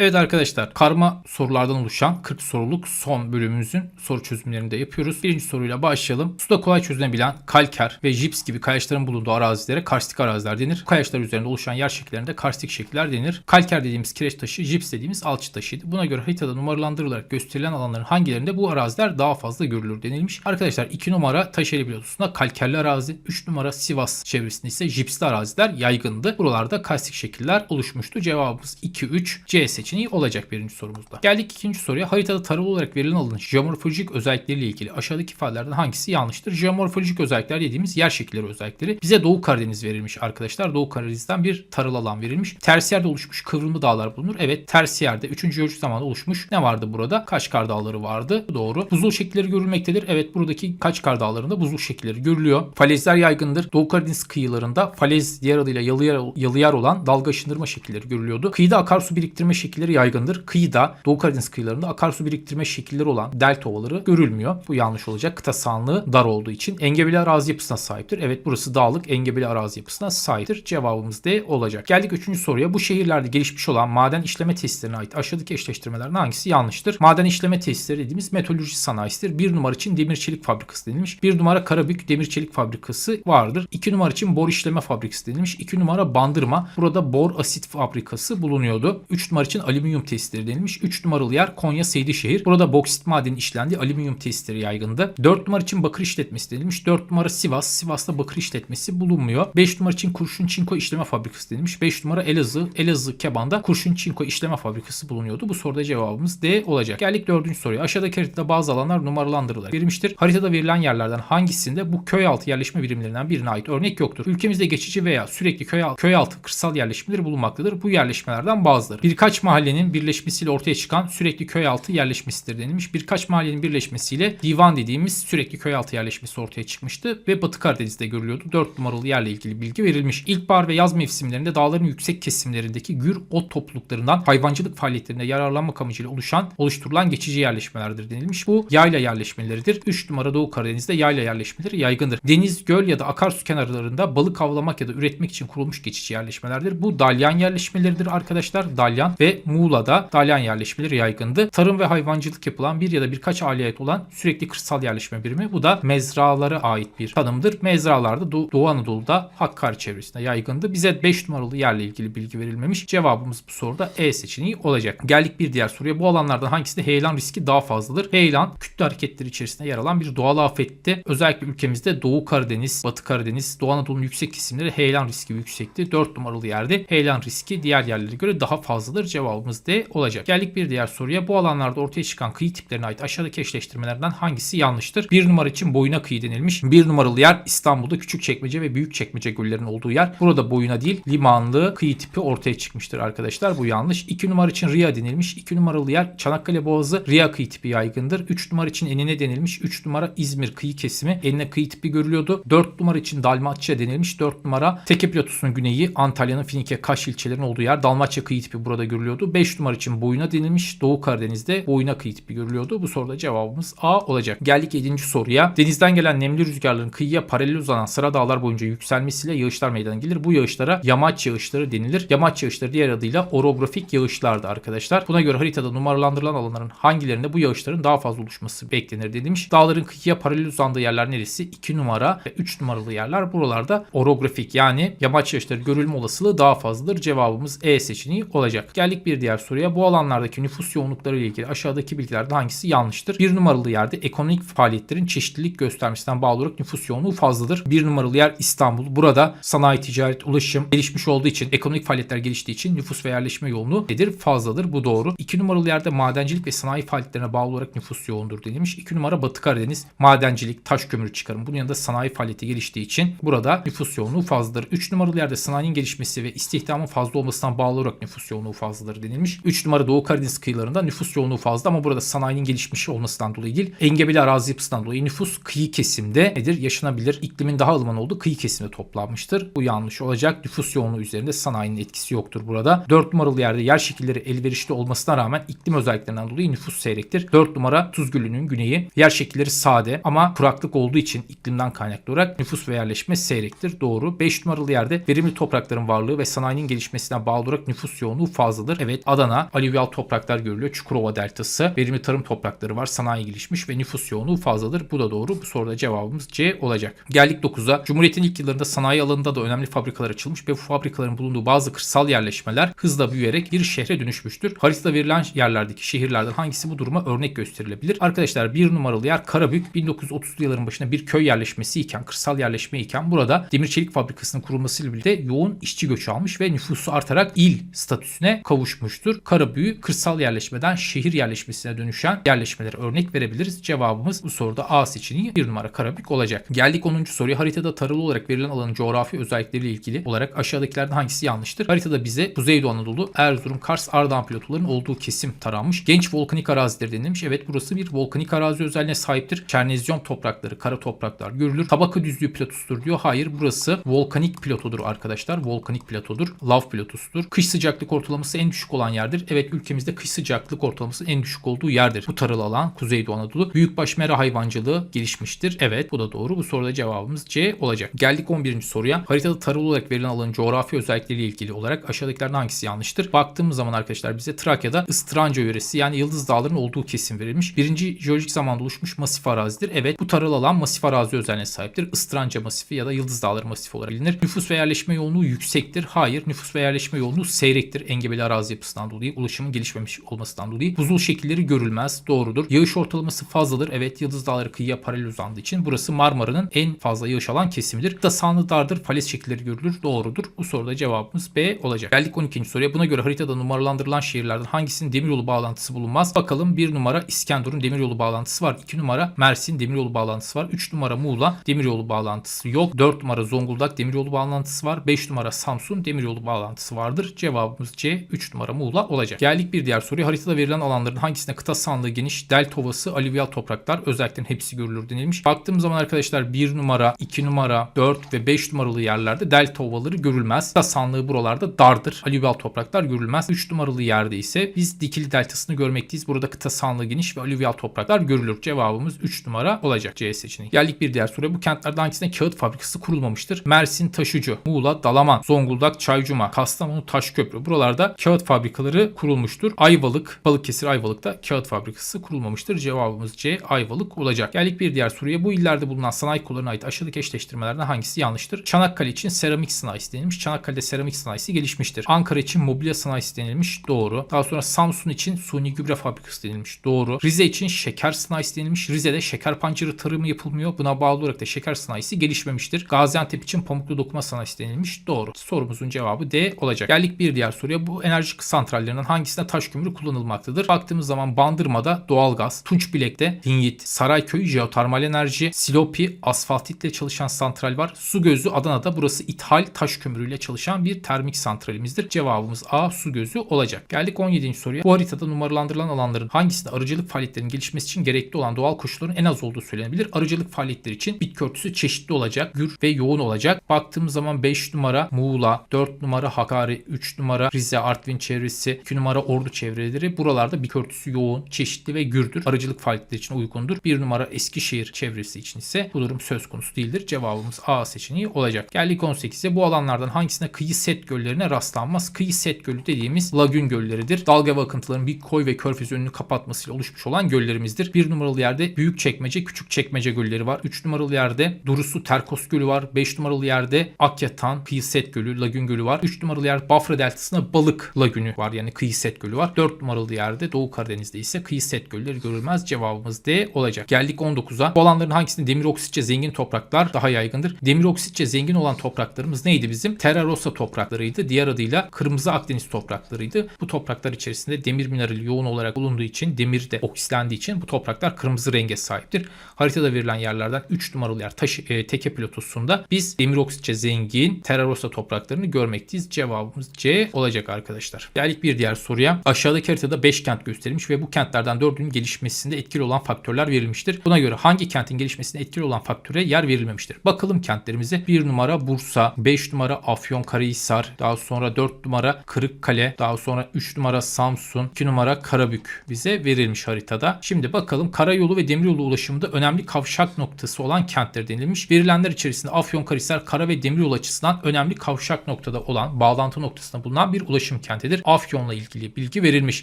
Evet arkadaşlar karma sorulardan oluşan 40 soruluk son bölümümüzün soru çözümlerini de yapıyoruz. Birinci soruyla başlayalım. Suda kolay çözülebilen kalker ve jips gibi kayaçların bulunduğu arazilere karstik araziler denir. Kayaçlar üzerinde oluşan yer şekillerinde karstik şekiller denir. Kalker dediğimiz kireç taşı, jips dediğimiz alçı taşıydı. Buna göre haritada numaralandırılarak gösterilen alanların hangilerinde bu araziler daha fazla görülür denilmiş. Arkadaşlar 2 numara Taşeli Platosu'nda kalkerli arazi, 3 numara Sivas çevresinde ise jipsli araziler yaygındı. Buralarda karstik şekiller oluşmuştu. Cevabımız 2-3 C seçeneği olacak birinci sorumuzda. Geldik ikinci soruya. Haritada taralı olarak verilen alanın jeomorfolojik özellikleriyle ilgili aşağıdaki ifadelerden hangisi yanlıştır? Jeomorfolojik özellikler dediğimiz yer şekilleri özellikleri. Bize Doğu Karadeniz verilmiş arkadaşlar. Doğu Karadeniz'den bir taralı alan verilmiş. Tersiyerde oluşmuş kıvrımlı dağlar bulunur. Evet tersiyerde 3. jeolojik zamanda oluşmuş. Ne vardı burada? Kaşkar Dağları vardı. Doğru. Buzul şekilleri görülmektedir. Evet buradaki Kaşkar Dağları'nda buzul şekilleri görülüyor. Falezler yaygındır. Doğu Karadeniz kıyılarında falez diğer adıyla yalıyer, yalıyer olan dalga ışındırma şekilleri görülüyordu. Kıyıda akarsu biriktirme şekilleri yaygındır. Kıyıda Doğu Karadeniz kıyılarında akarsu biriktirme şekilleri olan delta ovaları görülmüyor. Bu yanlış olacak. Kıta sahanlığı dar olduğu için. Engebeli arazi yapısına sahiptir. Evet burası dağlık engebeli arazi yapısına sahiptir. Cevabımız D olacak. Geldik üçüncü soruya. Bu şehirlerde gelişmiş olan maden işleme tesislerine ait aşağıdaki eşleştirmelerden hangisi yanlıştır? Maden işleme tesisleri dediğimiz metalurji sanayisidir. Bir numara için demir çelik fabrikası denilmiş. Bir numara Karabük demir çelik fabrikası vardır. İki numara için bor işleme fabrikası denilmiş. İki numara bandırma. Burada bor asit fabrikası bulunuyordu. Üç numara için alüminyum tesisleri denilmiş. Üç numaralı yer Konya Seydişehir. Burada boksit madeni işlendiği alüminyum tesisleri yaygındı. Dört numara için bakır işletmesi denilmiş. Dört numara Sivas. Sivas'ta bakır işletmesi bulunmuyor. Beş numara için kurşun çinko işleme fabrikası denilmiş. Beş numara Elazığ. Elazığ Keban'da kurşun çinko işleme fabrikası bulunuyordu. Bu soruda cevabımız D olacak. Geldik dördüncü soruya. Aşağıdaki haritada bazı alanlar numaralandırılarak verilmiştir. Haritada verilen yerlerden hangisinde bu köy altı yerleşme birimlerinden birine ait örnek yoktur? Ülkemizde geçici veya sürekli köy, al- köy altı kırsal yerleşmeleri bulunmaktadır. Bu yerleşmelerden bazıları. Birkaç mahallenin birleşmesiyle ortaya çıkan sürekli köy altı yerleşmesidir denilmiş. Birkaç mahallenin birleşmesiyle divan dediğimiz sürekli köy altı yerleşmesi ortaya çıkmıştı ve Batı Karadeniz'de görülüyordu. 4 numaralı yerle ilgili bilgi verilmiş. İlkbahar ve yaz mevsimlerinde dağların yüksek kesimlerindeki gür ot topluluklarından hayvancılık faaliyetlerinde yararlanmak amacıyla oluşan, oluşturulan geçici yerleşmelerdir denilmiş. Bu yayla yerleşmeleridir. 3 numara Doğu Karadeniz'de yayla yerleşmeleri yaygındır. Deniz, göl ya da akarsu kenarlarında balık avlamak ya da üretmek için kurulmuş geçici yerleşmelerdir. Bu dalyan yerleşmeleridir arkadaşlar. Dalyan ve Muğla'da dalyan yerleşmeleri yaygındı. Tarım ve hayvancılık yapılan bir ya da birkaç aileye ait olan sürekli kırsal yerleşme birimi. Bu da mezralara ait bir tanımdır. Mezralarda Doğu, Doğu Anadolu'da Hakkari çevresinde yaygındı. Bize 5 numaralı yerle ilgili bilgi verilmemiş. Cevabımız bu soruda E seçeneği olacak. Geldik bir diğer soruya. Bu alanlardan hangisinde heyelan riski daha fazladır? Heyelan kütle hareketleri içerisinde yer alan bir doğal afetti. Özellikle ülkemizde Doğu Karadeniz, Batı Karadeniz, Doğu Anadolu'nun yüksek kesimleri heyelan riski yüksekti. 4 numaralı yerde heyelan riski diğer yerlere göre daha fazladır. Cevabımız D olacak. Geldik bir diğer soruya. Bu alanlarda ortaya çıkan kıyı tiplerine ait aşağıdaki eşleştirmelerden hangisi yanlıştır? Bir numara için boyuna kıyı denilmiş. Bir numaralı yer İstanbul'da Küçükçekmece ve Büyükçekmece göllerinin olduğu yer. Burada boyuna değil limanlı kıyı tipi ortaya çıkmıştır arkadaşlar. Bu yanlış. 2 numara için Riya denilmiş. 2 numaralı yer Çanakkale Boğazı Riya kıyı tipi yaygındır. 3 numara için Enine denilmiş. 3 numara İzmir kıyı kesimi Enine kıyı tipi görülüyordu. 4 numara için Dalmatça denilmiş. 4 numara Teke Platosu'nun güneyi Antalya'nın Finike Kaş ilçelerinin olduğu yer Dalmatça kıyı tipi burada görülüyordu. 5 numara için Boyuna denilmiş. Doğu Karadeniz'de Boyuna kıyı tipi görülüyordu. Bu soruda cevabımız A olacak. Geldik 7. soruya. Denizden gelen nemli rüzgarların kıyıya paralel uzanan sıra dağlar boyunca yükselmesiyle yağışlar meydana gelir. Bu yağışlara yamaç yağışları denilir. Yamaç yağışları diğer adıyla orografik yağışlardı arkadaşlar. Buna göre haritada numaralandırılan alanların hangilerinde bu yağışların daha fazla oluşması beklenir denilmiş. Dağların kıyıya paralel uzandığı yerler neresi? 2 numara ve 3 numaralı yerler. Buralarda orografik yani yamaç yağışları görülme olasılığı daha fazladır. Cevabımız E seçeneği olacak. Geldik bir diğer soruya. Bu alanlardaki nüfus yoğunlukları ile ilgili aşağıdaki bilgilerden hangisi yanlıştır? Bir numaralı yerde ekonomik faaliyetlerin çeşitlilik göstermesinden bağlı olarak nüfus yoğunluğu fazladır. Bir numaralı yer İstanbul. Burada sanayi, ticaret, ulaşım gelişmiş olduğu için, ekonomik faaliyetler geliştiği için nüfus ve yerleşme yoğunluğu nedir? Fazladır. Bu doğru. İki numaralı yerde madencilik ve sanayi faaliyetlerine bağlı olarak nüfus yoğundur denilmiş. İki numara Batı Karadeniz. Madencilik, taş kömürü çıkarım. Bunun yanında sanayi faaliyeti geliştiği için burada nüfus yoğunluğu fazladır. Üç numaralı yerde sanayinin gelişmesi ve istihdamın fazla olmasından bağlı olarak nüfus yoğunluğu fazladır denilmiş. Üç numara Doğu Karadeniz kıyılarında nüfus yoğunluğu fazla ama burada sanayinin gelişmiş olmasından dolayı değil, engebeli arazi yapısından dolayı nüfus kıyı kesimde nedir? Yaşanabilir, iklimin daha ılıman olduğu kıyı kesimde toplanmıştır. Bu yanlış olacak. Nüfus yoğunluğu üzerinde sanayinin etkisi yoktur burada. 4 numaralı yerde yer şekilleri elverişli olmasına rağmen iklim özelliklerinden dolayı nüfus seyrektir. 4 numara Tuz Gölü'nün güneyi. Yer şekilleri sade ama kuraklık olduğu için iklimden kaynaklı olarak nüfus ve yerleşme seyrektir. Doğru. 5 numaralı yerde verimli toprakların varlığı ve sanayinin gelişmesine bağlı olarak nüfus yoğunluğu fazladır. Evet Evet Adana, alüvyal topraklar görülüyor. Çukurova deltası, verimli tarım toprakları var. Sanayi gelişmiş ve nüfus yoğunluğu fazladır. Bu da doğru. Bu soruda cevabımız C olacak. Geldik 9'a. Cumhuriyet'in ilk yıllarında sanayi alanında da önemli fabrikalar açılmış ve bu fabrikaların bulunduğu bazı kırsal yerleşmeler hızla büyüyerek bir şehre dönüşmüştür. Haritada verilen yerlerdeki şehirlerden hangisi bu duruma örnek gösterilebilir? Arkadaşlar bir numaralı yer Karabük 1930'lu yılların başında bir köy yerleşmesi iken, kırsal yerleşme iken burada demir çelik fabrikasının kurulmasıyla birlikte yoğun işçi göçü almış ve nüfusu artarak il statüsüne kavuşmuştur. Karabük'ü kırsal yerleşmeden şehir yerleşmesine dönüşen yerleşmelere örnek verebiliriz. Cevabımız bu soruda A seçeneği bir numara Karabük olacak. Geldik 10. soruya. Haritada taralı olarak verilen alanın coğrafi özellikleriyle ilgili olarak aşağıdakilerden hangisi yanlıştır? Haritada bize Kuzeydoğu Anadolu, Erzurum, Kars, Ardahan platolarının olduğu kesim taranmış. Genç volkanik arazileri denilmiş. Evet burası bir volkanik arazi özelliğine sahiptir. Çernezyon toprakları, kara topraklar görülür. Tabaka düzlüğü platosudur diyor. Hayır burası volkanik platodur arkadaşlar. Volkanik platodur. Lav platosudur. Kış sıcaklık ortalaması en düşük olan yerdir. Evet ülkemizde kış sıcaklık ortalaması en düşük olduğu yerdir. Bu taralı alan Kuzeydoğu Anadolu. Büyükbaş mera hayvancılığı gelişmiştir. Evet bu da doğru. Bu soruda cevabımız C olacak. Geldik 11. soruya. Haritada taralı olarak verilen alanın coğrafi özellikleriyle ilgili olarak aşağıdakilerden hangisi yanlıştır? Baktığımız zaman arkadaşlar bize Trakya'da Istranca yöresi yani Yıldız Dağları'nın olduğu kesim verilmiş. Birinci jeolojik zamanda oluşmuş masif arazidir. Evet bu taralı alan masif arazi özelliğine sahiptir. Istranca masifi ya da Yıldız Dağları masifi olarak bilinir. Nüfus ve yerleşme yoğunluğu yüksektir. Hayır nüfus ve yerleşme yoğunluğu seyrektir. Engebeli arazi yapısından dolayı, ulaşımın gelişmemiş olmasından dolayı. Buzul şekilleri görülmez. Doğrudur. Yağış ortalaması fazladır. Evet Yıldız Dağları kıyıya paralel uzandığı için burası Marmara'nın en fazla yağış alan kesimidir. Da sanlı dardır. Falez şekilleri görülür. Doğrudur. Bu soruda cevabımız B olacak. Geldik 12. soruya. Buna göre haritada numaralandırılan şehirlerden hangisinin demiryolu bağlantısı bulunmaz? Bakalım 1 numara İskenderun demiryolu bağlantısı var. 2 numara Mersin demiryolu bağlantısı var. 3 numara Muğla demiryolu bağlantısı yok. 4 numara Zonguldak demiryolu bağlantısı var. 5 numara Samsun demiryolu bağlantısı vardır. Cevabımız C 3 numara Muğla olacak. Geldik bir diğer soruya. Haritada verilen alanların hangisinde kıta sahanlığı geniş, delta ovası, alüvyal topraklar özelliklerin hepsi görülür denilmiş. Baktığımız zaman arkadaşlar 1 numara, 2 numara, 4 ve 5 numaralı yerlerde delta ovaları görülmez. Kıta sahanlığı buralarda dardır. Alüvyal topraklar görülmez. 3 numaralı yerde ise biz dikili deltasını görmekteyiz. Burada kıta sahanlığı geniş ve alüvyal topraklar görülür. Cevabımız 3 numara olacak C seçeneği. Geldik bir diğer soruya. Bu kentlerden hangisinde kağıt fabrikası kurulmamıştır? Mersin Taşucu, Muğla Dalaman, Zonguldak Çaycuma, Kastamonu Taşköprü. Buralarda kağıt fabrikaları kurulmuştur. Ayvalık, Balıkesir Ayvalık'ta kağıt fabrikası kurulmamıştır. Cevabımız C Ayvalık olacak. Geldik bir diğer soruya. Bu illerde bulunan sanayi kollarına ait aşağıdaki eşleştirmelerden hangisi yanlıştır? Çanakkale için seramik sanayisi denilmiş. Çanakkale'de seramik sanayisi gelişmiştir. Ankara için mobilya sanayisi denilmiş. Doğru. Daha sonra Samsun için suni gübre fabrikası denilmiş. Doğru. Rize için şeker sanayisi denilmiş. Rize'de şeker pancarı tarımı yapılmıyor. Buna bağlı olarak da şeker sanayisi gelişmemiştir. Gaziantep için pamuklu dokuma sanayisi denilmiş. Doğru. Sorumuzun cevabı D olacak. Geldik bir diğer soruya. Bu enerji santrallerinden hangisinde taş kömürü kullanılmaktadır? Baktığımız zaman Bandırma'da doğalgaz, Tunçbilek'te linyit, Sarayköy jeotermal enerji, Silopi asfaltitle çalışan santral var. Su Gözü Adana'da burası ithal taş kömürüyle çalışan bir termik santralimizdir. Cevabımız A Su Gözü olacak. Geldik 17. soruya. Bu haritada numaralandırılan alanların hangisinde arıcılık faaliyetlerinin gelişmesi için gerekli olan doğal koşulların en az olduğu söylenebilir. Arıcılık faaliyetleri için bitki örtüsü çeşitli olacak, gür ve yoğun olacak. Baktığımız zaman 5 numara Muğla, 4 numara Hakkari, 3 numara Rize, Artvin çevresi, 2 numara Ordu çevreleri. Buralarda bitki örtüsü yoğun, çeşitli ve gürdür. Arıcılık faaliyetleri için uygundur. 1 numara Eskişehir çevresi için ise bu durum söz konusu değildir. Cevabımız A seçeneği olacak. Geldik 18'e. Bu alanlardan hangisine kıyı set göllerine rastlanmaz? Kıyı set gölü dediğimiz lagün gölleridir. Dalga ve akıntıların bir koy ve körfez önünü kapatmasıyla oluşmuş olan göllerimizdir. 1 numaralı yerde büyük çekmece, küçük çekmece gölleri var. 3 numaralı yerde Durusu Terkos Gölü var. 5 numaralı yerde Akyatan Kıyı Set Gölü, Lagün Gölü var. 3 numaralı yer Bafra Deltası'nda Balık Lagünü var. Yani Kıyı Set Gölü var. 4 numaralı yerde Doğu Karadeniz'de ise Kıyı Set Gölleri görülmez. Cevabımız D olacak. Geldik 19'a. Bu alanların hangisinde demir oksitçe zengin topraklar daha yaygındır? Demir oksitçe zengin olan topraklarımız neydi bizim? Terra Rossa topraklarıydı. Diğer adıyla Kırmızı Akdeniz topraklarıydı. Bu topraklar içerisinde demir minerali yoğun olarak bulunduğu için, demir de oksitlendiği için bu topraklar kırmızı renge sahiptir. Haritada verilen yerlerden 3 numaralı yer taş, e, teke platosunda biz demir oksitçe zengin Terra Rossa topraklarını görmekteyiz. Cevabımız C olacak arkadaşlar. Geldik bir diğer soruya. Aşağıdaki haritada 5 kent gösterilmiş ve bu kentlerden 4'ünün gelişmesinde etkili olan faktörler verilmiştir. Buna göre hangi kentin gelişmesinde etkili olan faktöre yer verilmemiştir? Bakalım kentlerimize. 1 numara Bursa, 5 numara Afyonkarahisar, daha sonra 4 numara Kırıkkale, daha sonra 3 numara Samsun, 2 numara Karabük bize verilmiş haritada. Şimdi bakalım karayolu ve demiryolu ulaşımında önemli kavşak noktası olan kentler denilmiş. Verilenler içerisinde Afyonkarahisar kara ve demiryolu açısından önemli kavşak noktada olan, bağlantı noktasında bulunan bir ulaşım kentidir. Verilmiştir. Afyon'la ilgili bilgi verilmiş.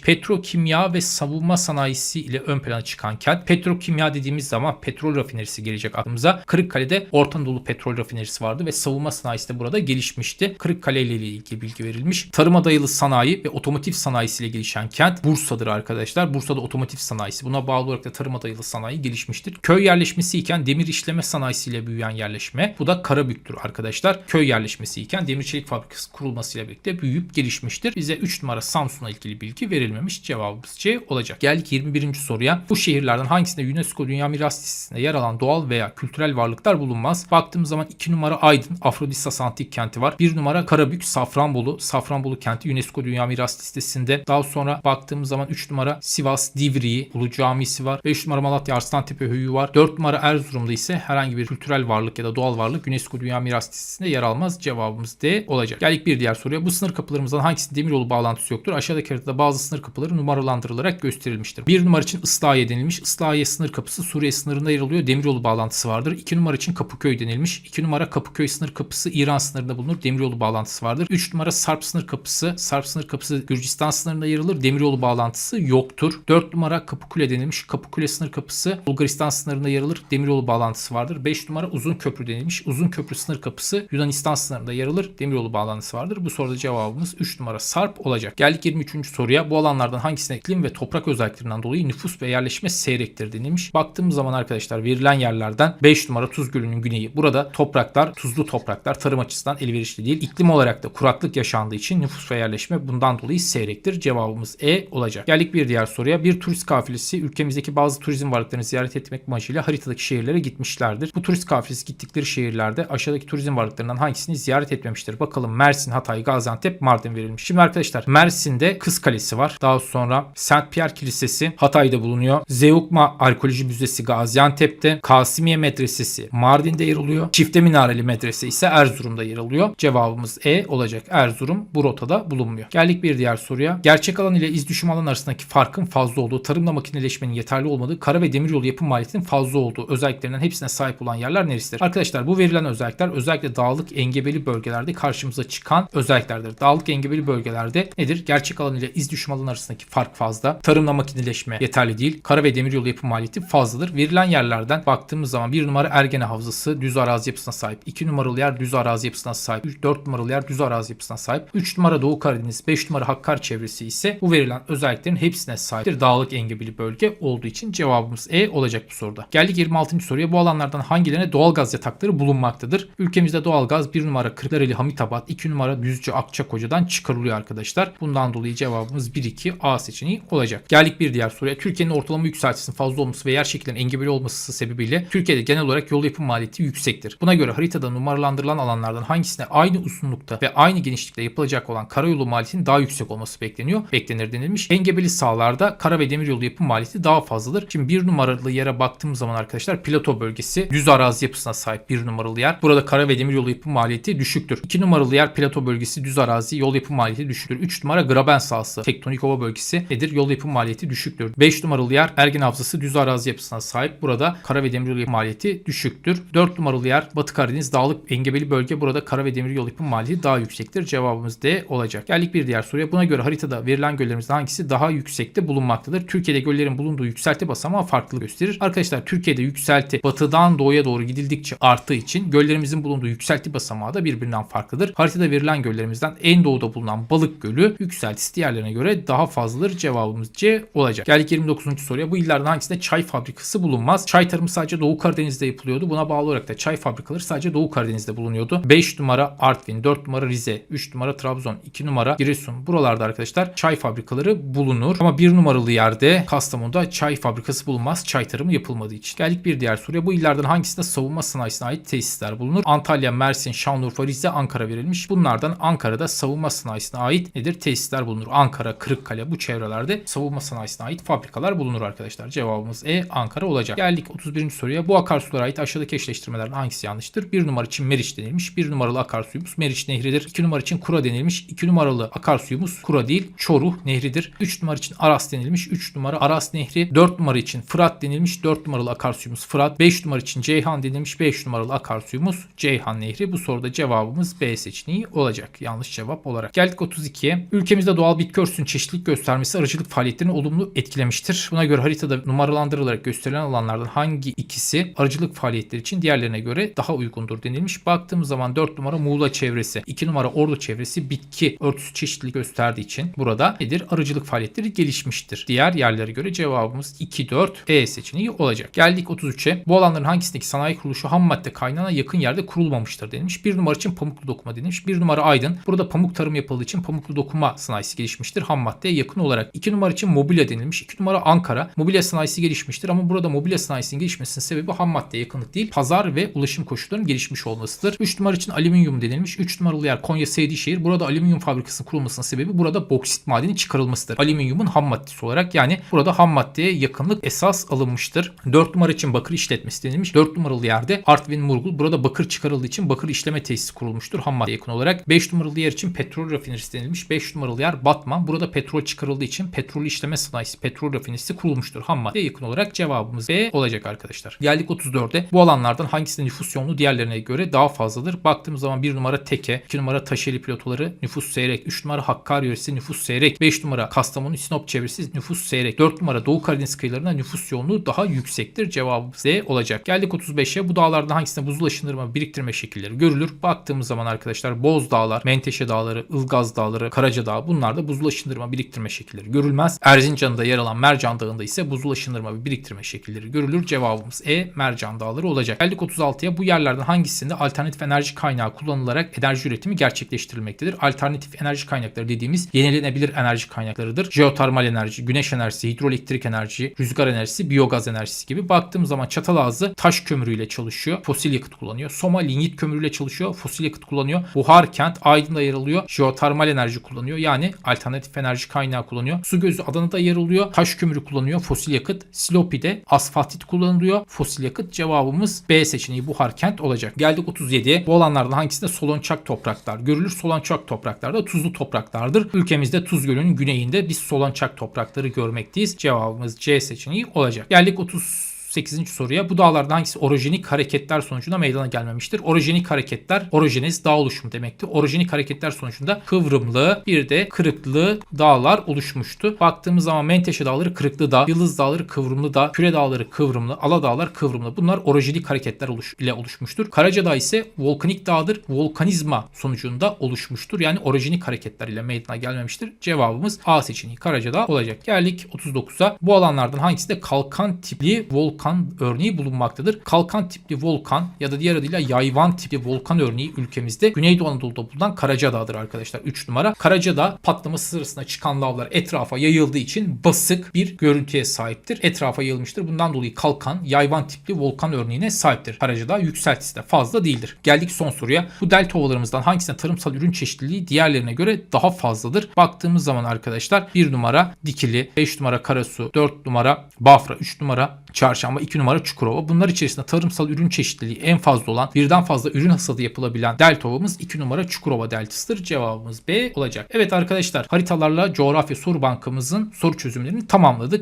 Petrokimya ve savunma sanayisi ile ön plana çıkan kent. Petrokimya dediğimiz zaman petrol rafinerisi gelecek aklımıza. Kırıkkale'de Orta Anadolu petrol rafinerisi vardı ve savunma sanayisi de burada gelişmişti. Kırıkkale ile ilgili bilgi verilmiş. Tarıma dayalı sanayi ve otomotiv sanayisiyle gelişen kent Bursa'dır arkadaşlar. Bursa'da otomotiv sanayisi. Buna bağlı olarak da tarıma dayalı sanayi gelişmiştir. Köy yerleşmesi iken demir işleme sanayisiyle büyüyen yerleşme. Bu da Karabük'tür arkadaşlar. Köy yerleşmesi iken demir çelik fabrikası kurulmasıyla birlikte büyüyüp gelişmiştir. Bize 3 numara Samsun'la ilgili bilgi verilmemiş. Cevabımız C olacak. Geldik 21. soruya. Bu şehirlerden hangisinde UNESCO Dünya Miras Listesi'nde yer alan doğal veya kültürel varlıklar bulunmaz? Baktığımız zaman 2 numara Aydın, Afrodisas Antik Kenti var. 1 numara Karabük, Safranbolu, Safranbolu Kenti UNESCO Dünya Miras Listesi'nde. Daha sonra baktığımız zaman 3 numara Sivas, Divriği, Ulu Camisi var. 5 numara Malatya Arslantepe Höyü var. 4 numara Erzurum'da ise herhangi bir kültürel varlık ya da doğal varlık UNESCO Dünya Miras Listesi'nde yer almaz. Cevabımız D olacak. Geldik bir diğer soruya. Bu sınır kapılarımızdan hangisinde demiryolu bağlantısı yoktur? Aşağıdaki haritada bazı sınır kapıları numaralandırılarak gösterilmiştir. 1 numara için Islahiye denilmiş. Islahiye sınır kapısı Suriye sınırında yer alıyor. Demiryolu bağlantısı vardır. 2 numara için Kapıköy denilmiş. 2 numara Kapıköy sınır kapısı İran sınırında bulunur. Demiryolu bağlantısı vardır. 3 numara Sarp sınır kapısı. Sarp sınır kapısı Gürcistan sınırında yer alır. Demiryolu bağlantısı yoktur. 4 numara Kapıkule denilmiş. Kapıkule sınır kapısı Bulgaristan sınırında yer alır. Demiryolu bağlantısı vardır. 5 numara Uzun Köprü denilmiş. Uzun Köprü sınır kapısı Yunanistan sınırında yer alır. Demiryolu bağlantısı vardır. Bu soruda cevabımız 3 numara Sarp olacak. Geldik 23. soruya. Bu alanlardan hangisine iklim ve toprak özelliklerinden dolayı nüfus ve yerleşme seyrektir denilmiş. Baktığımız zaman arkadaşlar verilen yerlerden 5 numara Tuz Gölü'nün güneyi. Burada topraklar tuzlu topraklar tarım açısından elverişli değil. İklim olarak da kuraklık yaşandığı için nüfus ve yerleşme bundan dolayı seyrektir. Cevabımız E olacak. Geldik bir diğer soruya. Bir turist kafilesi ülkemizdeki bazı turizm varlıklarını ziyaret etmek amacıyla haritadaki şehirlere gitmişlerdir. Bu turist kafilesi gittikleri şehirlerde aşağıdaki turizm varlıklarından hangisini ziyaret etmemiştir? Bakalım Mersin, Hatay, Gaziantep, Mardin verilmiş. Şimdi arkadaşlar Mersin'de Kız Kalesi var. Daha sonra Saint Pierre Kilisesi Hatay'da bulunuyor. Zeugma Arkeoloji Müzesi Gaziantep'te. Kasimiye Medresesi Mardin'de yer alıyor. Çifte Minareli Medrese ise Erzurum'da yer alıyor. Cevabımız E olacak. Erzurum bu rotada bulunmuyor. Geldik bir diğer soruya. Gerçek alan ile iz düşüm alan arasındaki farkın fazla olduğu, tarımla makineleşmenin yeterli olmadığı, kara ve demiryolu yapım maliyetinin fazla olduğu özelliklerinden hepsine sahip olan yerler neresidir? Arkadaşlar bu verilen özellikler özellikle dağlık engebeli bölgelerde karşımıza çıkan özelliklerdir. Dağlık engebeli bölgelerde nedir? Gerçek alan ile iz düşüm alan arasındaki fark fazla. Tarımla makineleşme yeterli değil. Kara ve demiryolu yapım maliyeti fazladır. Verilen yerlerden baktığımız zaman bir numara Ergene Havzası düz arazi yapısına sahip. 2 numaralı yer düz arazi yapısına sahip. 3, 4 numaralı yer düz arazi yapısına sahip. 3 numara Doğu Karadeniz, 5 numara Hakkari çevresi ise bu verilen özelliklerin hepsine sahiptir. Dağlık engebeli bölge olduğu için cevabımız E olacak bu soruda. Geldik 26. soruya. Bu alanlardan hangilerine doğalgaz yatakları bulunmaktadır? Ülkemizde doğalgaz 1 numara Kırklareli Hamitabat, 2 numara Düzce Akçakoca'dan çıkarılıyor arkadaşlar. Bundan dolayı cevabımız 1-2 A seçeneği olacak. Geldik bir diğer soruya. Türkiye'nin ortalama yükseltisinin fazla olması ve yer şekillerinin engebeli olması sebebiyle Türkiye'de genel olarak yol yapım maliyeti yüksektir. Buna göre haritada numaralandırılan alanlardan hangisine aynı uzunlukta ve aynı genişlikte yapılacak olan karayolu maliyetinin daha yüksek olması bekleniyor. Beklenir denilmiş. Engebeli sahalarda kara ve demiryolu yapım maliyeti daha fazladır. Şimdi bir numaralı yere baktığımız zaman arkadaşlar plato bölgesi düz arazi yapısına sahip bir numaralı yer. Burada kara ve demiryolu yapım maliyeti düşüktür. 2 numaralı yer plato bölgesi düz arazi yol yapım maliyeti düşüktür. 3 numara graben sahası tektonik ova bölgesi nedir? Yol yapım maliyeti düşüktür. 5 numaralı yer Ergen Havzası düz arazi yapısına sahip. Burada kara ve demiryolu yapım maliyeti düşüktür. 4 numaralı yer Batı Karadeniz dağlık engebeli bölge. Burada kara ve demiryolu yapım maliyeti daha yüksektir. Cevabımız D olacak. Geldik bir diğer soruya. Buna göre haritada verilen göllerimizden hangisi daha yüksekte bulunmaktadır? Türkiye'de göllerin bulunduğu yükselti basamağı farklı gösterir. Arkadaşlar Türkiye'de yükselti batıdan doğuya doğru gidildikçe arttığı için göllerimizin bulunduğu yükselti basamağı da birbirinden farklıdır. Haritada verilen göllerimizden en doğuda bulunan Balık Gölü yükseltisi diğerlerine göre daha fazladır. Cevabımız C olacak. Geldik 29. soruya. Bu illerden hangisinde çay fabrikası bulunmaz? Çay tarımı sadece Doğu Karadeniz'de yapılıyordu. Buna bağlı olarak da çay fabrikaları sadece Doğu Karadeniz'de bulunuyordu. 5 numara Artvin, 4 numara Rize, 3 numara Trabzon, 2 numara Giresun. Buralarda arkadaşlar çay fabrikaları bulunur. Ama 1 numaralı yerde Kastamonu'da çay fabrikası bulunmaz. Çay tarımı yapılmadığı için. Geldik bir diğer soruya. Bu illerden hangisinde savunma sanayisine ait tesisler bulunur? Antalya, Mersin, Şanlıurfa, Rize, Ankara verilmiş. Bunlardan Ankara'da savunma sanayisine ait nedir? Tesisler bulunur. Ankara, Kırıkkale bu çevrelerde savunma sanayisine ait fabrikalar bulunur arkadaşlar. Cevabımız E Ankara olacak. Geldik 31. soruya. Bu akarsulara ait aşağıdaki eşleştirmelerden hangisi yanlıştır? 1 numara için Meriç denilmiş. 1 numaralı akarsuyumuz Meriç Nehri'dir. 2 numara için Kura denilmiş. 2 numaralı akarsuyumuz Kura değil Çoruh Nehri'dir. 3 numara için Aras denilmiş. 3 numara Aras Nehri. 4 numara için Fırat denilmiş. 4 numaralı akarsuyumuz Fırat. 5 numara için Ceyhan denilmiş. 5 numaralı akarsuyumuz Ceyhan Nehri. Bu soruda cevabımız B seçeneği olacak. Yanlış cevap olarak. Geldik 32'ye. 32. Ülkemizde doğal bitki örtüsünün çeşitlilik göstermesi arıcılık faaliyetlerini olumlu etkilemiştir. Buna göre haritada numaralandırılarak gösterilen alanlardan hangi ikisi arıcılık faaliyetleri için diğerlerine göre daha uygundur denilmiş. Baktığımız zaman 4 numara Muğla çevresi, 2 numara Ordu çevresi bitki örtüsü çeşitlilik gösterdiği için burada nedir? Arıcılık faaliyetleri gelişmiştir. Diğer yerlere göre cevabımız 2, 4, E seçeneği olacak. Geldik 33'e. Bu alanların hangisindeki sanayi kuruluşu ham madde kaynağına yakın yerde kurulmamıştır denilmiş. Bir numara için pamuklu dokuma denilmiş. Bir numara Aydın. Burada pamuk tarım yapıldığı için pamuklu dokuma sanayisi gelişmiştir. Ham maddeye yakın olarak. İki numara için mobilya denilmiş. İki numara Ankara. Mobilya sanayisi gelişmiştir ama burada mobilya sanayisinin gelişmesinin sebebi ham maddeye yakınlık değil. Pazar ve ulaşım koşullarının gelişmiş olmasıdır. 3 numara için alüminyum denilmiş. 3 numaralı yer Konya Seydişehir. Burada alüminyum fabrikasının kurulmasının sebebi burada boksit madeni çıkarılmasıdır. Alüminyumun ham maddesi olarak yani burada ham maddeye yakınlık esas alınmıştır. 4 numara için bakır işletmesi denilmiş. 4 numaralı yerde Artvin Murgul. Burada bakır çıkarıldığı için bakır işleme tesisi kurulmuştur ham maddeye yakın olarak. 5 numaralı yer için petrol rafinerisi denilmiş. 5 numaralı yer Batman. Burada petrol çıkarıldığı için petrol işleme sanayisi, petrol rafinerisi kurulmuştur. Ham maddeye yakın olarak cevabımız B olacak arkadaşlar. Geldik 34'e. Bu alanlardan hangisinin nüfus yoğunluğu diğerlerine göre daha fazladır? Baktığımız zaman 1 numara Teke, 2 numara Taşeli pilotoları nüfus seyrek, 3 numara Hakkari yöresi nüfus seyrek, 5 numara Kastamonu Sinop çevresi nüfus seyrek, 4 numara Doğu Karadeniz kıyılarında nüfus yoğunluğu daha yüksektir. Cevabımız D olacak. Geldik 35'e. Bu dağlardan hangisinde buzul aşındırma biriktirme şekilleri görülür? Baktığımız zaman arkadaşlar Boz Dağlar, Menteşe Dağları, Ilgaz Dağları, Karaca Dağı bunlarda buzul aşındırma biriktirme şekilleri görülmez. Erzincan'da yer alan Mercan Dağı'nda ise buzul aşındırma ve biriktirme şekilleri görülür. Cevabımız E Mercan Dağları olacak. Geldik 36'ya. Bu yerlerden hangisinde alternatif enerji kaynağı kullanılarak enerji üretimi gerçekleştirilmektedir? Alternatif enerji kaynakları dediğimiz yenilenebilir enerji kaynaklarıdır. Jeotermal enerji, güneş enerjisi, hidroelektrik enerji, rüzgar enerjisi, biyogaz enerjisi gibi. Baktığımız zaman Çatalazı taş kömürüyle çalışıyor. Fosil yakıt kullanıyor. Soma lignit kömürüyle çalışıyor. Fosil yakıt kullanıyor. Buhar kent Aydın'da yer alıyor. Jeotermal enerji kullanıyor. Yani alternatif enerji kaynağı kullanıyor. Su gözü Adana'da yer alıyor. Taş kömürü kullanıyor. Fosil yakıt. Silopi'de asfaltit kullanılıyor. Fosil yakıt cevabımız B seçeneği buhar kent olacak. Geldik 37'ye. Bu alanlardan hangisinde solonçak topraklar görülür? Solonçak topraklarda tuzlu topraklardır. Ülkemizde Tuz Gölü'nün güneyinde biz solonçak toprakları görmekteyiz. Cevabımız C seçeneği olacak. Geldik 30 8. soruya bu dağlardan hangisi orojenik hareketler sonucunda meydana gelmemiştir? Orojenik hareketler, orojeniz dağ oluşumu demekti. Orojenik hareketler sonucunda kıvrımlı bir de kırıklı dağlar oluşmuştu. Baktığımız zaman Menteşe dağları kırıklı dağ, Yıldız dağları kıvrımlı dağ, Küre dağları kıvrımlı, Ala dağlar kıvrımlı. Bunlar orojenik hareketler oluş ile oluşmuştur. Karaca Dağ ise volkanik dağdır. Volkanizma sonucunda oluşmuştur. Yani orojenik hareketler ile meydana gelmemiştir. Cevabımız A seçeneği Karaca Dağ olacak. Geldik 39'a. Bu alanlardan hangisinde kalkan tipli volkan örneği bulunmaktadır? Kalkan tipli volkan ya da diğer adıyla yayvan tipli volkan örneği ülkemizde Güneydoğu Anadolu'da bulunan Karacadağ'dır arkadaşlar. 3 numara. Karacadağ patlaması sırasında çıkan lavlar etrafa yayıldığı için basık bir görüntüye sahiptir. Etrafa yayılmıştır. Bundan dolayı kalkan yayvan tipli volkan örneğine sahiptir. Karacadağ yükseltisi de fazla değildir. Geldik son soruya. Bu delta ovalarımızdan hangisinde tarımsal ürün çeşitliliği diğerlerine göre daha fazladır? Baktığımız zaman arkadaşlar 1 numara Dikili, 5 numara Karasu, 4 numara Bafra, 3 numara Çarşamba, 2 numara Çukurova. Bunlar içerisinde tarımsal ürün çeşitliliği en fazla olan birden fazla ürün hasadı yapılabilen delta ovamız 2 numara Çukurova deltasıdır. Cevabımız B olacak. Evet arkadaşlar haritalarla coğrafya soru bankamızın soru çözümlerini tamamladık.